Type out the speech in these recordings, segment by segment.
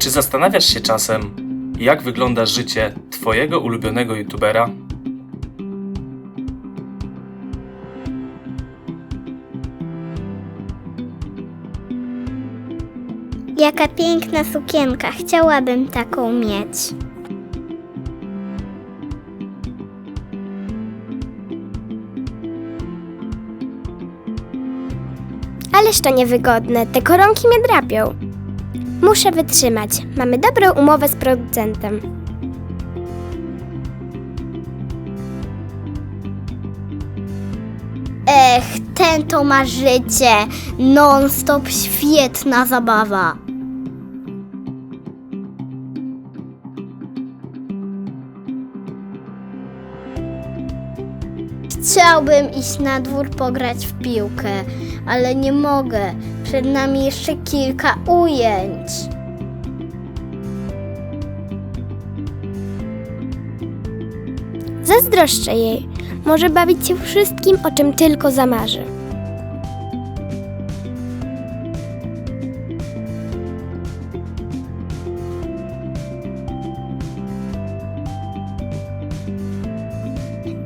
Czy zastanawiasz się czasem, jak wygląda życie Twojego ulubionego youtubera? Jaka piękna sukienka, chciałabym taką mieć. Ależ to niewygodne, te koronki mnie drapią. Muszę wytrzymać. Mamy dobrą umowę z producentem. Ech, ten to ma życie. Non-stop świetna zabawa. Chciałbym iść na dwór pograć w piłkę, ale nie mogę. Przed nami jeszcze kilka ujęć. Zazdroszczę jej. Może bawić się wszystkim, o czym tylko zamarzy.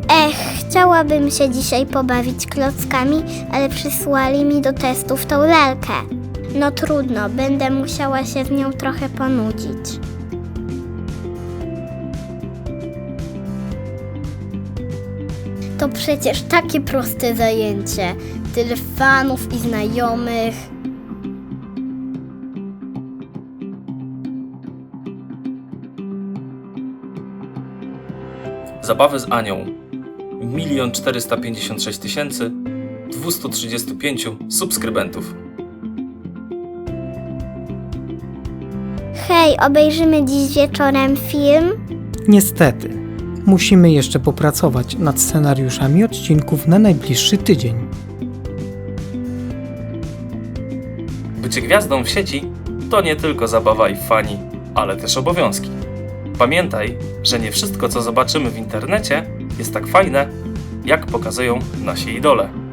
Ech, chciałabym się dzisiaj pobawić klockami, ale przysłali mi do testów tą lalkę. No trudno, będę musiała się z nią trochę ponudzić. To przecież takie proste zajęcie. Tyle fanów i znajomych. Zabawy z Anią. 1 456 tysięcy 235 subskrybentów. Hej, obejrzymy dziś wieczorem film? Niestety, musimy jeszcze popracować nad scenariuszami odcinków na najbliższy tydzień. Bycie gwiazdą w sieci to nie tylko zabawa i fani, ale też obowiązki. Pamiętaj, że nie wszystko co zobaczymy w internecie jest tak fajne, jak pokazują nasi idole.